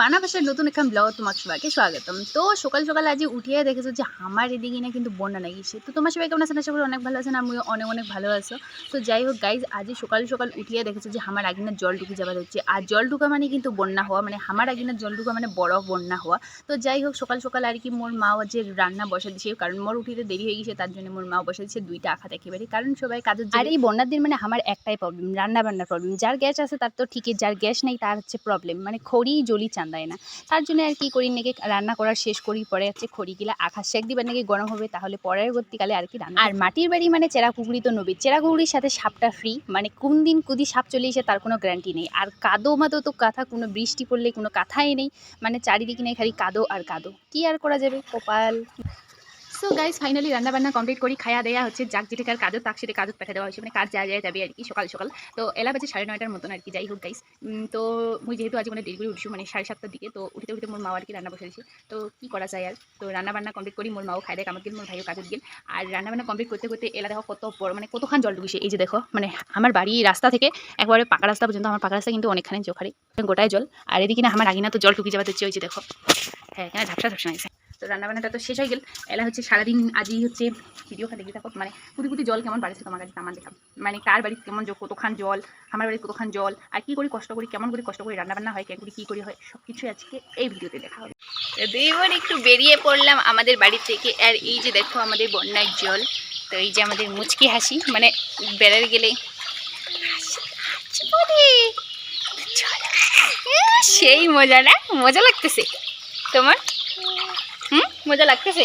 বানাবাসার নতুন একটা ব্লগ তোমাকে সবাইকে স্বাগতম। তো সকাল সকাল আজ উঠিয়ে দেখেছ যে আমার এদিকে না কিন্তু বন্যা লাগিয়েছে তো তোমার সবাই কেমন আছেন? আশা করি অনেক ভালো আছেন, আমিও অনেক অনেক ভালো আছো। তো যাই হোক গাইজ আজ সকাল সকাল উঠিয়ে দেখেছ যে আমার আগিনার জল ঢুকে যাবার হচ্ছে। আর জল ঢুকা মানে কিন্তু বন্যা হওয়া মানে আমার আগিনার জল ঢুকা মানে বড় বন্যা হওয়া। তো যাই হোক, সকাল সকাল আর কি মোর মাও যে রান্না বসা দিছে কারণ মোর উঠিতে দেরি হয়ে গেছে, তার জন্য মোর মা বসা দিচ্ছে দুইটা আখাত একেবারে। কারণ সবাই কাজের আর এই বন্যার দিন মানে আমার একটাই প্রবলেম রান্না বান্নার প্রবলেম যার গ্যাস আছে তার তো ঠিকই, যার গ্যাস নেই তার হচ্ছে প্রবলেম মানে খড়ি, জলি চান্দায় না? তার জন্য আর কি করি নাকি রান্না করার শেষ করি পরে হচ্ছে খড়িগুলা আকাশ শেখ দিবার নাকি গরম হবে তাহলে পরবর্তীকালে আর কি রান্না আর মাটির বাড়ি মানে চেরা কুকুরি তো নবী চেরা কুকুরির সাথে সাপটা ফ্রি মানে কোন দিন কুদি সাপ চলে এসে তার কোনো গ্যারান্টি নেই। আর কাদো মাদো তো কাঁথা কোনো বৃষ্টি পড়লে কোনো কাঁথাই নেই। মানে চারিদিকে নেই খালি কাদো আর কাদো। কি আর করা যাবে? কপাল। সো গাইজ ফাইনালি রান্না বান্না কমপ্লিট করি খাওয়া দেয়া হচ্ছে, যাক যেটাকার কাজও তাক সেটা কাজও পাঠা দেওয়া হয়েছে মানে কাজ যা যায় যাবে আর কি, সকাল সকাল। তো এলা বাজে সাড়ে নয়টার মতন আর কি, যাই হোক গাইজ তো মুই যেহেতু আজ মানে দেরি উঠছি মানে সাড়ে সাতটার দিকে, তো উঠতে উঠতে মোর মা আর কি রান্না বসে দিয়েছে তো কি করা যায় আর? তো রান্না বান্না কমপ্লিট করি, মোর মাও খাই দেয় আমাকে মোর ভাইও কাজত গেল। আর রান্না বান্না কমপ্লিট করতে করতে এলা দেখো কত বড় মানে কতখান জল ঢুকিছে এই যে দেখো মানে আমার বাড়ি রাস্তা থেকে একবারে পাকা রাস্তা পর্যন্ত, আমার পাকা রাস্তা কিন্তু অনেকখানি জোখারি, গোটায় জল। আর এদিকে না আমার আগিনা তো জল ঢুকে যাওয়া হচ্ছে ওই যে দেখো। হ্যাঁ এখানে ঝাপসা ঝাপসা আছে তো রান্নাবান্নাটা তো শেষ হয়ে গেল। এলা হচ্ছে সারাদিন আজই হচ্ছে ভিডিও খাতে দেখতে থাকো। মানে কুটি কুটি জল কেমন বাড়ছে তোমার কাছে আমার দেখাম মানে কার বাড়িতে কেমন কতখান জল, আমার বাড়িতে কতখান জল, আর কী করি কষ্ট করি, কেমন করে কষ্ট করি রান্নাবান্না হয় কেমন করি কী করি হয় সব কিছুই আজকে এই ভিডিওতে দেখা হবে। দুই বোন একটু বেরিয়ে পড়লাম আমাদের বাড়ি থেকে, আর এই যে দেখো আমাদের বন্যার জল, তো এই যে আমাদের মুচকি হাসি মানে বেড়ার গেলে সেই মজা না মজা লাগতেছে। তোমার? হুম মজা লাগতেছে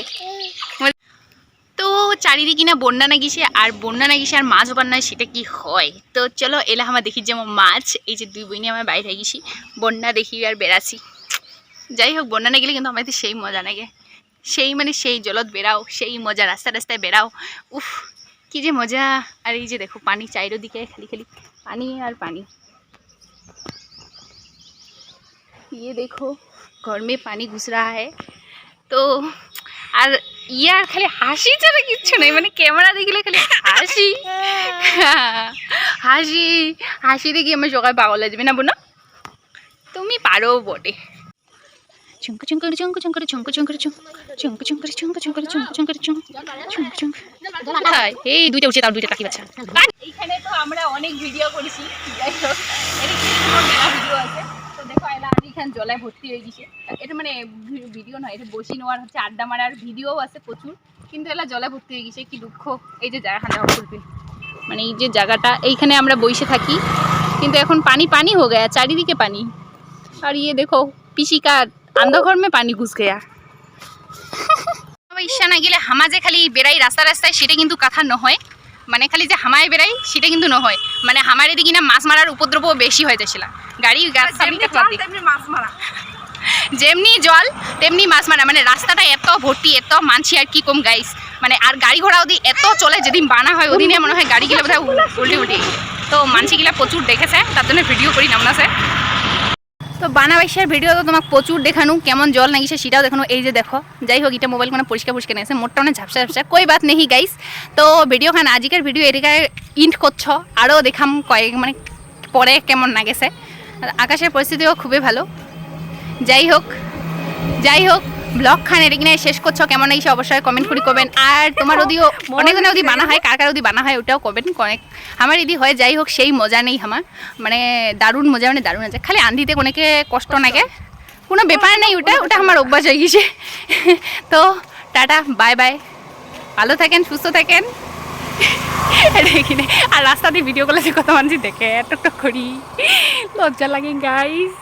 মজা- তো চারিদিকে না বন্যা না গেছে আর বন্যা না গেছে আর মাছ বান্না সেটা কি হয় তো চলো এলা আমার দেখি যেমন মাছ এই যে দুই বইনি আমার বাইরে গেছি বন্যা দেখি আর বেড়াছি যাই হোক বন্যা না গেলে কিন্তু আমার তো সেই মজা লাগে সেই মানে সেই জলত বেড়াও সেই মজা রাস্তা রাস্তায় বেড়াও উফ কি যে মজা আর এই যে দেখো পানি চারিদিকে খালি খালি পানি আর পানি ये देखो घर में पानी घुस रहा है তো আর ইয়ার খালি হাসি ছাড়া কিচ্ছু নেই মানে ক্যামেরা দেখলে খালি হাসি হাসি হাসি দেখি আমার সকাল পাগল হয়ে যাবে না বোনা তুমি পারো বটে আমরা অনেক ভিডিও করেছি যাই ভিডিও আছে দেখো এলা এইখান জলায় ভর্তি হয়ে গেছে। এটা মানে ভিডিও নয়, এটা বসি নেওয়ার হচ্ছে আড্ডা মারার ভিডিও আছে প্রচুর। কিন্তু এলা জলে ভর্তি হয়ে গেছে, কি দুঃখ। এই যে জায়গাখানটা খুলবে মানে এই যে জায়গাটা, এইখানে আমরা বসে থাকি। কিন্তু এখন পানি পানি হয়ে গেয়া চারিদিকে পানি। আর ইয়ে দেখো, পিসিকা আন্ধঘর মে পানি ঘুষ গেয়া। ইচ্ছা না গেলে হামাজে খালি বেড়াই রাস্তা রাস্তায় সেটা কিন্তু কথা নয়। মানে খালি যে হামায় বেড়াই সেটা কিন্তু নহয় মানে হামার এদিকে না মাছ মারার উপদ্রব বেশি হয়ে যাচ্ছিল গাড়ি থাকলে যেমনি জল তেমনি মাছ মারা। মানে রাস্তাটা এত ভর্তি এত মানছি আর কি কম গাইস মানে আর গাড়ি ঘোড়া ওদি এত চলে যেদিন বানা হয় ওদিনে মনে হয় গাড়িগুলো বোধহয় উল- উল্টে উল্টে। তো মানসিগুলা প্রচুর দেখেছে তার জন্য ভিডিও করি নামনাছে তো বানাবাইশার ভিডিও তো তোমাকে প্রচুর দেখানো, কেমন জল নাগিছে সেটাও দেখানো। এই যে দেখো, যাই হোক, এটা মোবাইল কোনো পরিষ্কার পরিষ্কার নেছে মোটটা মানে ঝাপসা ঝাপসা, কই বাত নেই গাইস তো ভিডিও খান, আজিকার ভিডিও এদিকে ইন্ট করছ আরও দেখাম কয়েক মানে পরে কেমন আর আকাশের পরিস্থিতিও খুবই ভালো। যাই হোক যাই হোক ব্লগ খান এটা কিনা শেষ করছ? কেমন লাগিছে? অবশ্যই কমেন্ট করে করবেন আর তোমার ওদিও অনেক জনে ওদি বানা হয় কার কার ওদি বানা হয় ওটাও করবেন অনেক আমার এদি হয় যাই হোক সেই মজা নেই আমার। মানে দারুণ মজা মানে দারুণ আছে। খালি আন্ধিতে কোনেকে কষ্ট নাগে। কোনো ব্যাপার নেই ওটা ওটা আমার অভ্যাস হয়ে গেছে। তো টাটা বাই বাই। ভালো থাকেন সুস্থ থাকেন। আর রাস্তা দিয়ে ভিডিও করলে যে কত মানুষ দেখে টক টক করি। লজ্জা লাগে গাইস